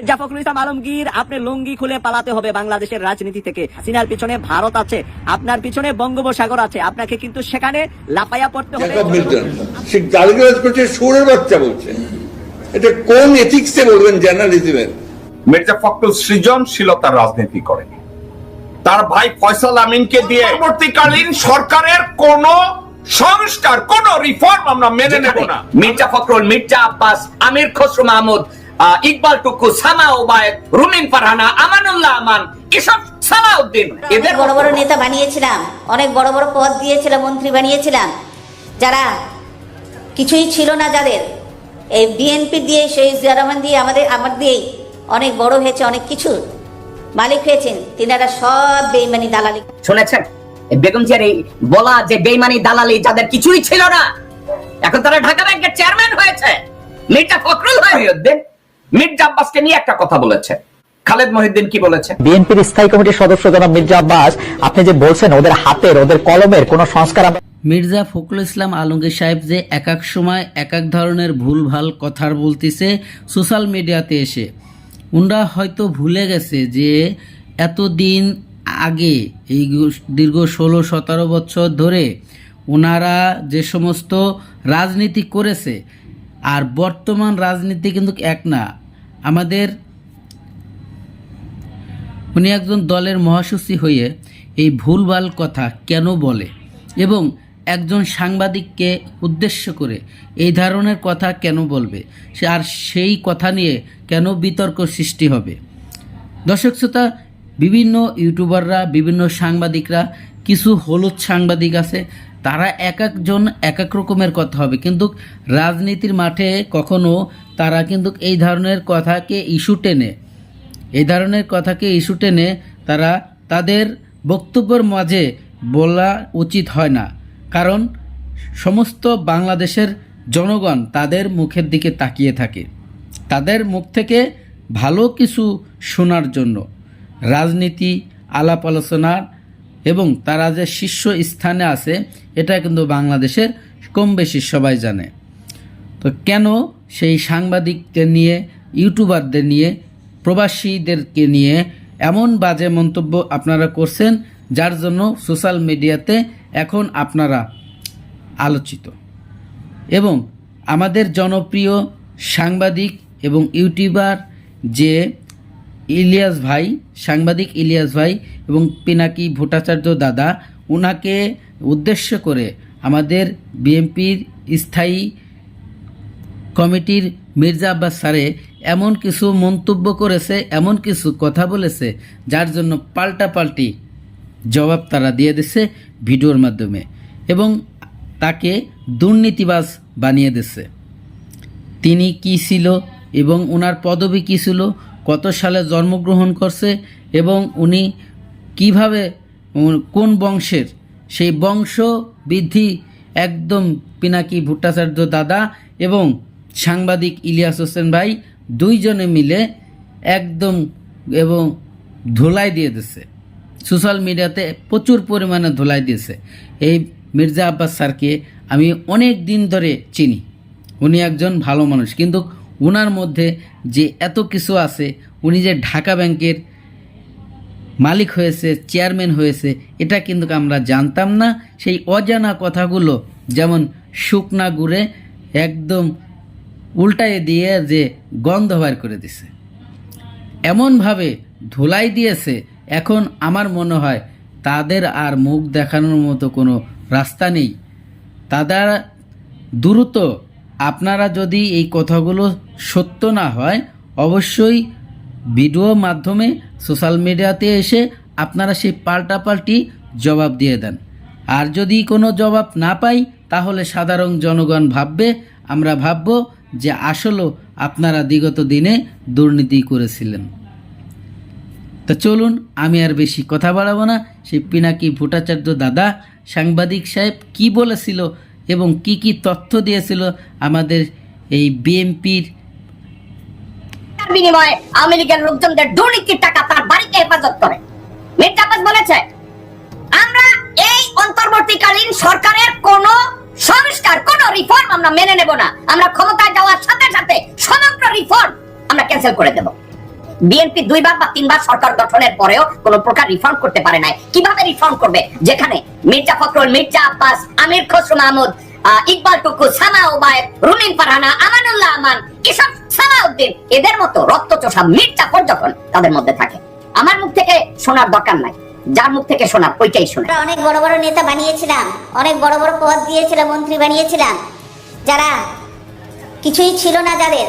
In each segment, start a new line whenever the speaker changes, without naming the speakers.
ইসলাম আলমগীর আপনি লুঙ্গি খুলে পালাতে হবে বাংলাদেশের রাজনীতি থেকে। সিনার পিছনে ভারত আছে আপনার পিছনে বঙ্গোপসাগর আছে। আপনাকে কিন্তু সেখানে লাপাইয়া পড়তে হবে।
সে গালিগালাজ করছে সুরের বাচ্চা বলছে। এটা কোন এথিক্সে বলবেন জার্নালিজমের
মির্জা ফখরুল সৃজনশীলতার রাজনীতি করেন তার ভাই ফয়সাল আমিনকে দিয়ে পরবর্তীকালীন সরকারের কোন সংস্কার কোন রিফর্ম আমরা মেনে নেব না।
মির্জা ফখরুল মির্জা আব্বাস আমির খসরু মাহমুদ ইকবাল টুকু সানা ওবায়দ রুমিন ফারহানা আমানুল্লাহ আমান এসব সালাউদ্দিন। এদের
বড় বড় নেতা বানিয়েছিলাম অনেক বড় বড় পদ দিয়েছিলাম মন্ত্রী বানিয়েছিলাম। যারা কিছুই ছিল না যাদের। এই বিএনপি দিয়ে সেই জিয়া রহমান দিয়ে আমাদের আমার দিয়েই অনেক বড় হয়েছে অনেক কিছু মালিক হয়েছেন। তিনারা সব বেইমানি দালালি
শুনেছেন? বেগম জিয়ার বলা যে বেইমানি দালালি যাদের কিছুই ছিল না এখন তারা ঢাকা ব্যাংকের চেয়ারম্যান হয়েছে। মির্জা ফখরুল হয়ে মির্জা আব্বাসকে নিয়ে একটা কথা বলেছে। খালেদ মহিউদ্দিন কি বলেছে?
বিএনপির স্থায়ী কমিটির সদস্য জনাব মির্জা আব্বাস আপনি যে বলছেন ওদের হাতের ওদের কলমের কোন সংস্কার
মির্জা ফখরুল ইসলাম আলমগীর সাহেব যে এক এক সময় এক এক ধরনের ভুলভাল কথার বলতেছে সোশ্যাল মিডিয়াতে এসে। উনরা হয়তো ভুলে গেছে যে এতদিন আগে এই দীর্ঘ ষোলো সতেরো বছর ধরে ওনারা যে সমস্ত রাজনীতি করেছে আর বর্তমান রাজনীতি কিন্তু এক না আমাদের উনি একজন দলের মহাসচিব হয়ে এই ভুলভাল কথা কেন বলে এবং একজন সাংবাদিককে উদ্দেশ্য করে এই ধরনের কথা কেন বলবে? আর সেই কথা নিয়ে কেন বিতর্ক সৃষ্টি হবে? দর্শক শ্রোতা, বিভিন্ন ইউটিউবাররা, বিভিন্ন সাংবাদিকরা কিছু হলুদ সাংবাদিক আছে, তারা এক একজন এক এক রকমের কথা হবে। কিন্তু রাজনীতির মাঠে কখনো তারা কিন্তু এই ধরনের কথাকে ইস্যু টেনে, এই ধরনের কথাকে ইস্যু টেনে তারা তাদের বক্তব্যের মাঝে বলা উচিত হয় না। কারণ সমস্ত বাংলাদেশের জনগণ তাদের মুখের দিকে তাকিয়ে থাকে। তাদের মুখ থেকে ভালো কিছু শোনার জন্য রাজনীতি আলাপ আলোচনার এবং তারা যে শীর্ষ স্থানে আছে, এটা কিন্তু বাংলাদেশের কম বেশি সবাই জানে। তো কেন সেই সাংবাদিকদের নিয়ে, ইউটিউবারদের নিয়ে, প্রবাসীদেরকে নিয়ে এমন বাজে মন্তব্য আপনারা করছেন, যার জন্য সোশ্যাল মিডিয়াতে এখন আপনারা আলোচিত? এবং আমাদের জনপ্রিয় সাংবাদিক এবং ইউটিউবার যে ইলিয়াস ভাই, সাংবাদিক ইলিয়াস ভাই এবং পিনাকি ভট্টাচার্য দাদা ওনাকে উদ্দেশ্য করে আমাদের বিএনপির স্থায়ী কমিটির মির্জা আব্বাস স্যারে এমন কিছু মন্তব্য করেছে, এমন কিছু কথা বলেছে, যার জন্য পাল্টাপাল্টি জবাব তারা দিয়ে দিছে ভিডিওর মাধ্যমে এবং তাকে দুর্নীতিবাজ বানিয়ে দিছে। তিনি কি ছিল এবং ওনার পদবি কী ছিল কত সালে জন্মগ্রহণ করছে এবং উনি কীভাবে কোন বংশের? সেই বংশ বৃদ্ধি একদম পিনাকি ভট্টাচার্য দাদা এবং সাংবাদিক ইলিয়াস হোসেন ভাই দুইজনে মিলে একদম এবং ধুলাই দিয়ে দিছে। সোশ্যাল মিডিয়াতে প্রচুর পরিমাণে ধুলাই দিয়েছে। এই মির্জা আব্বাস স্যারকে আমি অনেক দিন ধরে চিনি। উনি একজন ভালো মানুষ। কিন্তু ওনার মধ্যে যে এত কিছু আছে, উনি যে ঢাকা ব্যাংকের মালিক হয়েছে, চেয়ারম্যান হয়েছে, এটা কিন্তু আমরা জানতাম না। সেই অজানা কথাগুলো, যেমন শুকনা গুড়ে একদম উল্টায় দিয়ে যে গন্ধ বার করে দিছে। এমনভাবে ধুলাই দিয়েছে, এখন আমার মনে হয় তাদের আর মুখ দেখানোর মতো কোনো রাস্তা নেই। তাদের দ্রুত আপনারা যদি এই কথাগুলো সত্য না হয়, অবশ্যই ভিডিও মাধ্যমে সোশ্যাল মিডিয়াতে এসে আপনারা সেই পাল্টাপাল্টি জবাব দিয়ে দেন। আর যদি কোনো জবাব না পাই, তাহলে সাধারণ জনগণ ভাববে, আমরা ভাবব যে আসলেও আপনারা বিগত দিনে দুর্নীতি করেছিলেন। তো চলুন, আমি আর বেশি কথা বাড়াবো না। সেই পিনাকি ভট্টাচার্য দাদা সাংবাদিক সাহেব কি বলেছিল এবং কি কি তথ্য দিয়েছিল আমাদের এই বিএমপির
বিনিময়ে লোকজনদের টাকা তার বাড়িতে হেফাজত করে। বলেছে, আমরা এই অন্তর্বর্তীকালীন সরকারের কোন সংস্কার, কোন রিফর্ম আমরা মেনে নেব না। আমরা ক্ষমতায় যাওয়ার সাথে সাথে সমগ্র রিফর্ম আমরা ক্যান্সেল করে দেব। বিএনপি দুইবার বা তিনবার সরকার গঠনের পরেও কোন প্রকার রিফর্ম করতে পারে নাই। কীভাবে রিফর্ম করবে? যেখানে মির্জা ফখরুল, মির্জা আব্বাস, আমির খসরু মাহমুদ ইকবাল টুকু, সানা ওবায়দ, রুমিন ফারহানা, আমানুল্লাহ আমান এসব সালাউদ্দিন, এদের মতো রক্তচোষা মির্জাফর যখন তাদের মধ্যে থাকে। আমার মুখ থেকে শোনার দরকার নাই। যার মুখ থেকে শোনার, ওইটাই শোনা
অনেক বড় বড় নেতা বানিয়েছিলাম, অনেক বড় বড় পদ দিয়েছিলাম মন্ত্রী বানিয়েছিলাম। যারা কিছুই ছিল না যাদের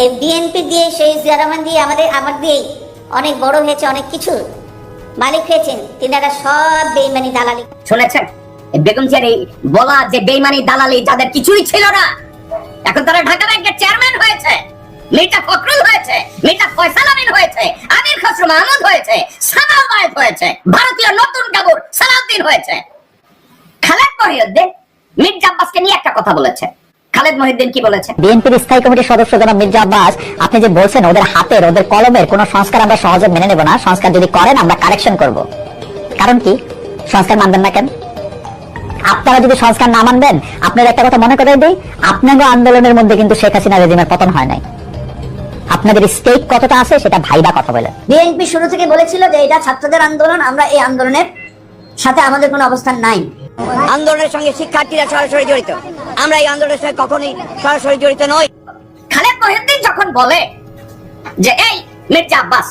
এই বিএনপি দিয়ে সেই জিয়া রহমান দিয়ে আমাদের আমার দিয়েই অনেক বড় হয়েছে, অনেক কিছু। মালিক হয়েছেন, তিনারা সব বেইমানি দালালি।
শুনেছেন? বেগম জিয়ার এই বলা যে বেইমানি দালালি যাদের কিছুই ছিল না, এখন তারা ঢাকা ব্যাংকের চেয়ারম্যান হয়েছে, মির্জা ফখরুল হয়েছে, মির্জা ফয়সাল আমিন হয়েছে, আমির খসরু মাহমুদ হয়েছে সানা ওবায়দ হয়েছে, ভারতীয় নতুন কাবুর সালাউদ্দিন হয়েছে। খালেদ মহিউদ্দিন মির্জা আব্বাসকে নিয়ে একটা কথা বলেছে। খালেদ মহিউদ্দিন কি বলেছে
বিএনপির স্থায়ী কমিটির সদস্য জনাব মির্জা আব্বাস আপনি যে বলছেন ওদের হাতের ওদের কলমের কোনো সংস্কার আমরা সহজে মেনে নেব না। সংস্কার যদি করেন আমরা কারেকশন করব। কারণ কি? সংস্কার মানবেন না কেন? আপনারা যদি সংস্কার না মানবেন আপনার একটা কথা মনে করে দিই আপনাদের আন্দোলনের মধ্যে কিন্তু শেখ হাসিনা রেজিমের পতন হয় নাই। আপনাদের স্টেক কতটা আছে সেটা ভাইবা কথা বলে।
বিএনপি শুরু থেকে বলেছিল যে এটা ছাত্রদের আন্দোলন আমরা এই আন্দোলনের সাথে আমাদের কোনো অবস্থান নাই।
আন্দোলনের সঙ্গে শিক্ষার্থীরা সরাসরি জড়িত। আমরা এই আন্দোলনের সঙ্গে কখনোই সরাসরি জড়িত নই। খালেদ মহিউদ্দিন যখন বলে যে, এই, মির্জা আব্বাস